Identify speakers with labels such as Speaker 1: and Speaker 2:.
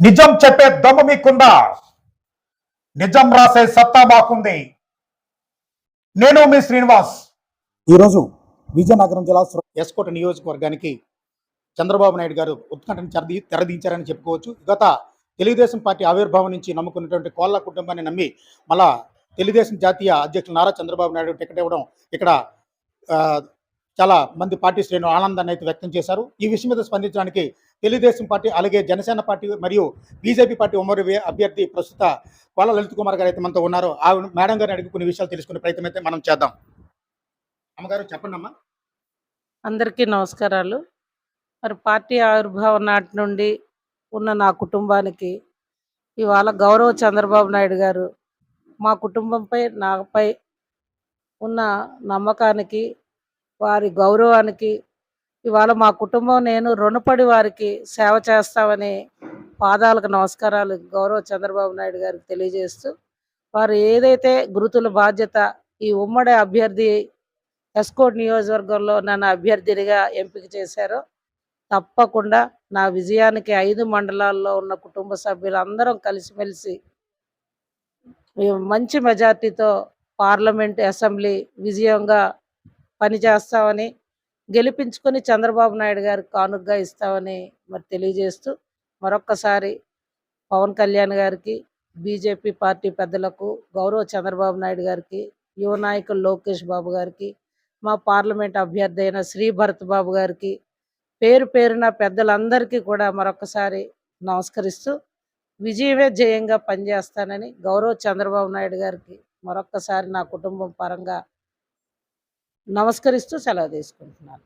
Speaker 1: నిజం చెప్పే దమ్ము మీకుందా? నిజం రాసే సత్తా మాకుంది. నేను మీ శ్రీనివాస్.
Speaker 2: ఈరోజు విజయనగరం జిల్లా
Speaker 3: ఎస్కోట నియోజకవర్గానికి చంద్రబాబు నాయుడు గారు ఉత్కంఠను తెరదీ తెరదించారని చెప్పుకోవచ్చు. గత తెలుగుదేశం పార్టీ ఆవిర్భావం నుంచి నమ్ముకున్నటువంటి కోళ్ళ కుటుంబాన్ని నమ్మి మళ్ళా తెలుగుదేశం జాతీయ అధ్యక్షులు నారా చంద్రబాబు నాయుడు టికెట్ ఇవ్వడం ఇక్కడ ఆ, చాలా మంది పార్టీ శ్రేణులు ఆనందాన్ని అయితే వ్యక్తం చేశారు. ఈ విషయం మీద స్పందించడానికి తెలుగుదేశం పార్టీ అలాగే జనసేన పార్టీ మరియు బీజేపీ పార్టీ ఉమ్మడి అభ్యర్థి ప్రస్తుత కోల లలిత్ కుమార్ గారు అయితే మనతో ఉన్నారు ఆ మేడం గారిని అడిగి కొన్ని విషయాలు తెలుసుకునే ప్రయత్నం అయితే మనం చేద్దాం. అమ్మగారు చెప్పండి అమ్మా
Speaker 4: అందరికీ నమస్కారాలు. మరి పార్టీ ఆవిర్భావం నాటి నుండి ఉన్న నా కుటుంబానికి ఇవాళ గౌరవ చంద్రబాబు నాయుడు గారు మా కుటుంబంపై నాపై ఉన్న నమ్మకానికి వారి గౌరవానికి ఇవాళ మా కుటుంబం నేను రుణపడి వారికి సేవ చేస్తామని పాదాలకు నమస్కారాలు గౌరవ చంద్రబాబు నాయుడు గారికి తెలియజేస్తూ వారు ఏదైతే గురుతుల బాధ్యత ఈ ఉమ్మడి అభ్యర్థి ఎస్కోట్ నియోజకవర్గంలో నన్ను అభ్యర్థినిగా ఎంపిక చేశారో తప్పకుండా నా విజయానికి ఐదు మండలాల్లో ఉన్న కుటుంబ సభ్యులందరం కలిసిమెలిసి మంచి మెజార్టీతో పార్లమెంట్ అసెంబ్లీ విజయంగా పనిచేస్తామని గెలిపించుకొని చంద్రబాబు నాయుడు గారికి కానుగ్గా ఇస్తామని మరి తెలియజేస్తూ మరొక్కసారి పవన్ కళ్యాణ్ గారికి బీజేపీ పార్టీ పెద్దలకు గౌరవ చంద్రబాబు నాయుడు గారికి యువ నాయకులు లోకేష్ బాబు గారికి మా పార్లమెంట్ అభ్యర్థి అయిన శ్రీ భరత్ బాబు గారికి పేరు పేరున పెద్దలందరికీ కూడా మరొకసారి నమస్కరిస్తూ విజయమే జయంగా పనిచేస్తానని గౌరవ చంద్రబాబు నాయుడు గారికి మరొక్కసారి నా కుటుంబం పరంగా నమస్కరిస్తూ సెలవు తీసుకుంటున్నాను.